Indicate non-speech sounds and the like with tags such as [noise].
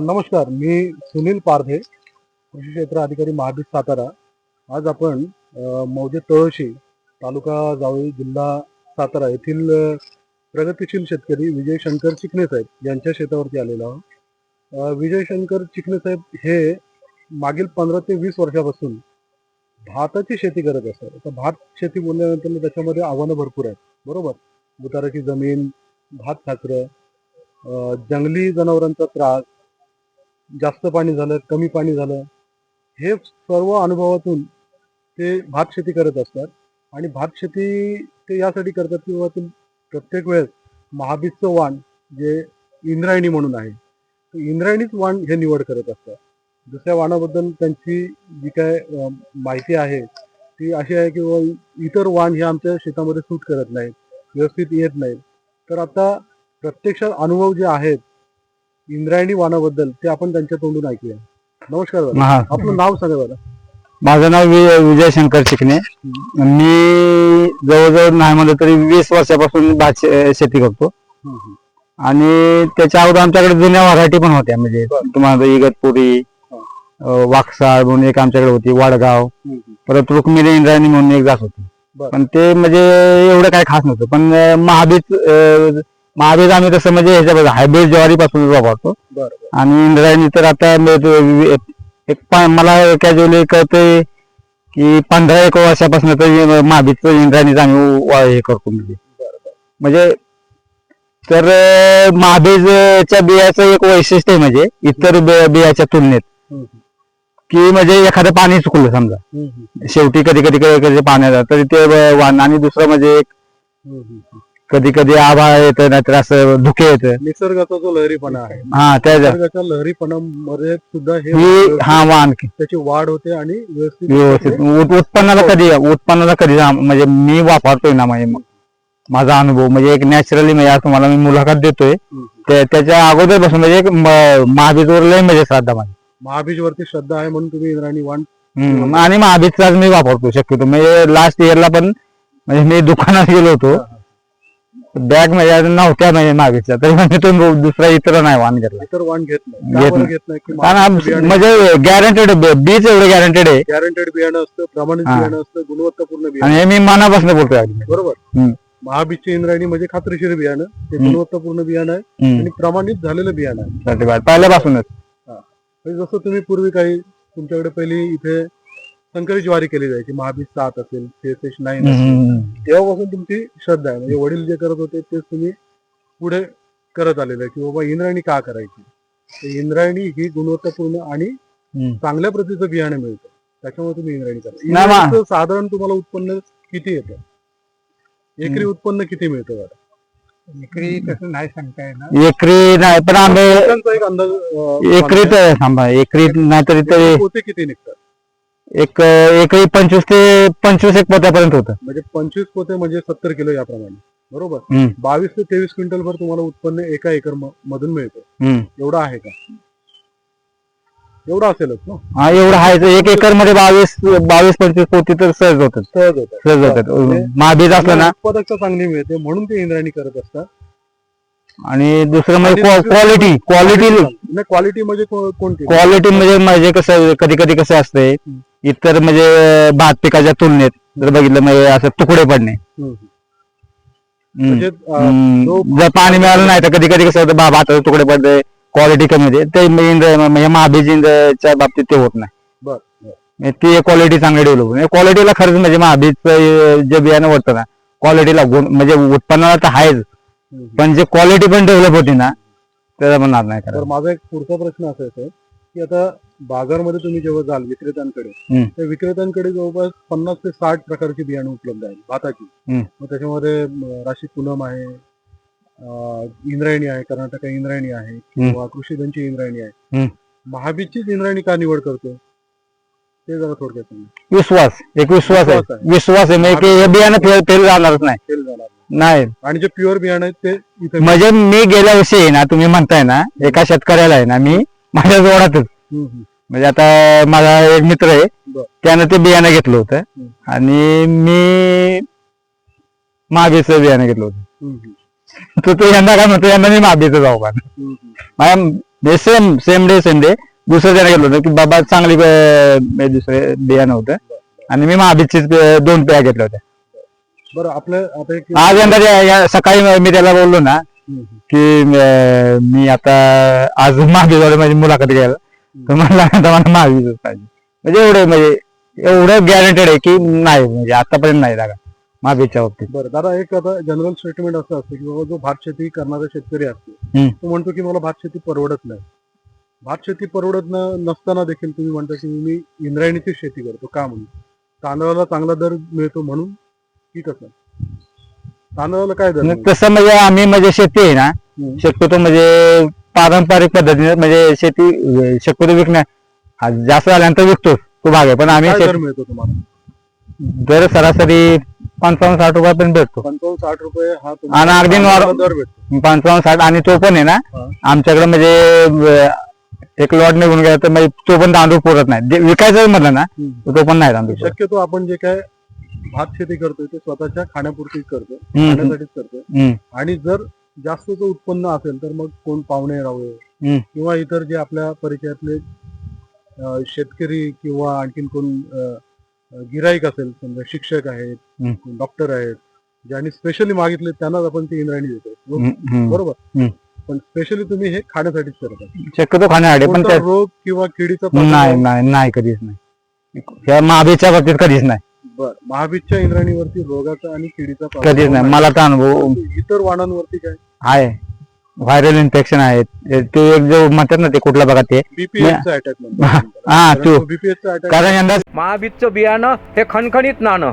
नमस्कार मी सुनील पारधे कृषी क्षेत्र अधिकारी महाबीज सातारा. आज आपण मौजे तळशी तालुका जावळी जिल्हा सातारा येथील प्रगतीशील शेतकरी विजय शंकर चिकणे साहेब यांच्या शेतावरती आलेलो आहोत. विजय शंकर चिकणे साहेब हे मागील पंधरा ते वीस वर्षापासून भाताची शेती करत असतात. आता भात शेती बोलल्यानंतर त्याच्यामध्ये आव्हानं भरपूर आहेत. बरोबर? उताराची जमीन भात खाचरं जंगली जनावरांचा त्रास जास्त पाणी झालं कमी पाणी झालं हे सर्व अनुभवातून ते भात शेती करत असतात. आणि भात शेती ते यासाठी करतात की बाबा ते प्रत्येक वेळेस महाबीजचं वाण जे इंद्रायणी म्हणून आहे ते इंद्रायणीच वाण हे निवड करत असतात. दुसऱ्या वाणाबद्दल त्यांची जी काय माहिती आहे ती अशी आहे की बाबा इतर वाण हे आमच्या शेतामध्ये सूट करत नाहीत व्यवस्थित येत नाहीत. तर आता प्रत्यक्ष अनुभव जे आहेत इंद्रायणी वाणाबद्दल ते आपण त्यांच्या तोंडून ऐकूया नमस्कार दादा. हा आपलं नाव सांगा दादा माझं नाव वि- विजय शंकर चिकणे मी जवळजवळ नाही म्हणलं तरी वीस वर्षापासून भात शे- शेती करतो. हम्म, हम्म. आणि त्याच्या अगोदर आमच्याकडे जुन्या व्हरायटी पण होत्या. म्हणजे. तुम्हाला इगतपुरी अं, वाकसाळ म्हणून एक आमच्याकडे होती वडगाव. हम्म, हम्म. परत रुक्मिणी इंद्रायणी म्हणून एक जात होती. बरं. पण ते म्हणजे एवढं काय खास नव्हतं. पण अं, महाबीज अं, महाबीज आम्ही तसं म्हणजे ह्याच्यापासून हायब्रिड ज्वारी पासून वापरतो आणि इंद्रायणी तर आता एक मला कॅज्युअली कळतंय की पंधरा एक वर्षापासून तर महाबीजचं इंद्रायणीच आम्ही हे करतो म्हणजे. म्हणजे तर महाबीजच्या बियाचं एक वैशिष्ट्य आहे म्हणजे इतर बियाच्या तुलनेत. की म्हणजे एखादं पाणी चुकलं समजा. शेवटी कधी कधी कधी कधी पाण्याचा तरी ते वाण. आणि दुसरं म्हणजे एक. कधी कधी आभाळ येतं नाहीतर असं धुके येतं निसर्गाचा जो लहरीपणा आहे. हा त्याच्या निसर्गाच्या लहरीपणामध्ये सुद्धा हे ही हा वाण त्याची वाढ होते आणि व्यवस्थित व्यवस्थित. उत- उत्पन्नाला कधी उत्पन्नाला कधी जा- म्हणजे मी वापरतोय ना म्हणजे माझा अनुभव म्हणजे एक नॅचरली म्हणजे आज तुम्हाला मी मुलाखत देतोय. हम्म. त्या- त्याच्या अगोदरपासून म्हणजे एक म- महाबीजवर लय म्हणजे श्रद्धा माझी. महाबीज वरती श्रद्धा आहे म्हणून तुम्ही इंद्रायणी वाण हम्म. आणि महाबीजचाच मी वापरतो शक्यतो. म्हणजे लास्ट इयरला पण म्हणजे मी दुकानात गेलो होतो. बॅग म्हणजे नव्हत्या म्हणजे महाबीजच्या तरी म्हणजे तो दुसरा इतर नाही वाण घेतला इतर वाण घेत नाही घेत कारण म्हणजे गॅरंटेड बीज एवढं गॅरंटेड आहे गॅरंटेड बियाणं असतं प्रमाणित हा. बियाणं असतं गुणवत्तापूर्ण बियाणं आणि हे मी मनापासून बोलतोय अगदी. बरोबर हम्म. महाबीजची इंद्रायणी म्हणजे खात्रीशीर बियाणं ते हम्म. गुणवत्तापूर्ण बियाणं आहे हम्म. आणि प्रमाणित झालेलं बियाणं आहे. पहिल्यापासूनच म्हणजे जसं तुम्ही पूर्वी काही तुमच्याकडे पहिली इथे संकरित ज्वारी केली जायची. महाबीज सात असेल सीएसएच नाईन. तेव्हापासून तुमची श्रद्धा आहे. म्हणजे वडील जे करत होते तेच तुम्ही पुढे करत आलेलं आहे की बाबा इंद्रायणी का करायची? तर इंद्रायणी ही गुणवत्तापूर्ण आणि. चांगल्या प्रतीचं बियाणं मिळतं. त्याच्यामुळे तुम्ही इंद्रायणी करा. साधारण तुम्हाला उत्पन्न किती येतं? एकरी उत्पन्न किती मिळतं बरं? एकरी तसं नाही सांगता येणार. एकरी नाही पण आम्ही पोत्यांचा एक अंदाज अं, एकरी तर थांबा. एकरी नाहीतरी एकरी ते पोते किती निघतात? एक एकरी पंचवीस ते पंचवीस एक पोत्यापर्यंत होतं. म्हणजे पंचवीस पोते म्हणजे सत्तर किलो याप्रमाणे. बरोबर. बावीस ते तेवीस क्विंटल भर तुम्हाला उत्पन्न एका एकर मधून मिळतं. एवढं आहे का? एवढं असेलच ना? हा एवढं आहे. एक एकरमध्ये बावीस बावीस पंचवीस पोती तर सहज होतात. सहज होतं सहज होतात. महाबीज असलं ना. उत्पादकता चांगली मिळते म्हणून ते इंद्रायणी करत असतात. आणि दुसरं म्हणजे क्वालिटी क्वालिटी क्वालिटी म्हणजे को- कोणती? क्वालिटी म्हणजे म्हणजे कसं कधी कधी कसं असतंय इतर म्हणजे भात पिकाच्या तुलनेत जर बघितलं म्हणजे असं तुकडे पडणे. म्हणजे जर पाणी मिळालं नाही तर कधी कधी कसं होतं भाताचे तुकडे पडते क्वालिटी कमी होते. ते म्हणजे म्हणजे महाबीज इंद्रच्या बाबतीत ते होत नाही. म्हणजे ती क्वालिटी चांगली डेव्हलप क्वालिटीला खरंच म्हणजे महाबीजचं जे बियाणं वाटतं ना क्वालिटीला म्हणजे उत्पन्नाला तर आहेच. पण जे क्वालिटी पण डेव्हलप होती ना त्याला म्हणणार नाही तर माझा एक पुढचा प्रश्न असा येतो की आता बाजारमध्ये तुम्ही जेव्हा जाल विक्रेत्यांकडे. त्या विक्रेत्यांकडे जवळपास पन्नास ते साठ प्रकारची बियाणं उपलब्ध आहेत भाताची. मग त्याच्यामध्ये राशी पूनम आहे इंद्रायणी आहे कर्नाटक इंद्रायणी आहे किंवा कृषीधनची इंद्रायणी आहे. महाबीजचीच इंद्रायणी का निवड करतो ते जरा थोडक्यात. विश्वास एक विश्वास आहे. विश्वास आहे म्हणजे हे बियाणं फेल जाणारच नाही फेल जाणार नाही. आणि जे प्युअर बियाणं आहेत ते इथे म्हणजे मी गेल्या वर्षी आहे ना तुम्ही म्हणताय ना एका शेतकऱ्याला आहे ना मी माझ्या जोडातच हम्म, हम्म. म्हणजे आता माझा एक मित्र आहे बर. त्यानं ते बियाणं घेतलं होतं. आणि मी महाबीचं बियाणं घेतलं होतं हम्म, हम्म. [laughs] तर तो यंदा काय म्हणतो यंदा मी महाबीचं जाऊ का हम्म, हम्म. माझ्या same same day same day दुसऱ्या जण गेलो होतो की बाबा चांगली अं, दुसरे बियाणं होतं आणि मी महाबीजचीच अं, दोन पेया घेतल्या होत्या बरं आपलं आता एक आज यंदा या- सकाळी मी त्याला बोललो ना हम्म, हम्म. की अं, मी आता आज महाबीजवाले माझी मुलाखत घ्यायला. तर म्हणला आता मला महाबीजच पाहिजे. म्हणजे एवढं म्हणजे एवढं गॅरंटेड आहे की नाही म्हणजे आतापर्यंत नाही जागा महाबीजच्या बाबतीत. बरं दादा एक आता जनरल स्टेटमेंट असं असतं की बाबा जो भात शेती करणारा शेतकरी असतो हम्म. तो म्हणतो की मला भात शेती परवडत नाही. भात शेती परवडत न- नसताना देखील तुम्ही म्हणता की मी इंद्रायणीची शेती करतो का म्हणून? तांदळाला चांगला दर मिळतो म्हणून तांदळाला काय मिळतो? तसं म्हणजे आम्ही म्हणजे शेती आहे ना. शक्यतो म्हणजे पारंपरिक पद्धतीने म्हणजे शेती शक्यतो विकण्या जास्त झाल्यानंतर विकतोच तो भाग आहे पण आम्ही काय दर मिळतो तुम्हाला दर सरासरी पंचावन्न साठ रुपयापर्यंत भेटतो पंचावन्न साठ रुपये हा आणि अगदी तांदळाला नॉर्म- दर भेटतो पंचावन्न साठ आणि तो पण आहे ना हा. आमच्याकडे म्हणजे अं, एक लॉट निघून गेला तर म्हणजे तो पण तांदूळ पुरत नाही जे विकायचं म्हटलं ना हम्म. तर तो पण नाही तांदूळ पुरत. शक्यतो आपण जे काय भात शेती करतोय ते स्वतःच्या खाण्यापुरतीच करतोय खाण्यासाठीच करतोय. आणि जर जास्तच उत्पन्न असेल तर मग कोण पाहुणे राहू. किंवा इतर जे आपल्या परिचयातले शेतकरी किंवा आणखीन कोण गिराईक असेल समजा शिक्षक आहेत. डॉक्टर आहेत ज्यांनी स्पेशली मागितले त्यांनाच आपण ती इंद्रायणी देतो. बरोबर. पण स्पेशली तुम्ही हे खाण्यासाठीच करता शक्यतो खाण्यासाठी पण रोग किंवा किडीचा नाही नाही कधीच नाही. या महाबीजच्या बाबतीत कधीच नाही. बर. महाबीजच्या इंद्रायणीवरती रोगाचा आणि किडीचा कधीच नाही. मला तर अनुभव परंतु इतर वाणांवरती काय? आहे. व्हायरल इन्फेक्शन आहेत. ते एक जो म्हणतात ना ते कुठला बघा ते. बीपीएसचा अटॅक हा, तो. बीपीएसचा अटॅक कारण यंदा महाबीजचं बियाणं हे खणखणीत नाणं.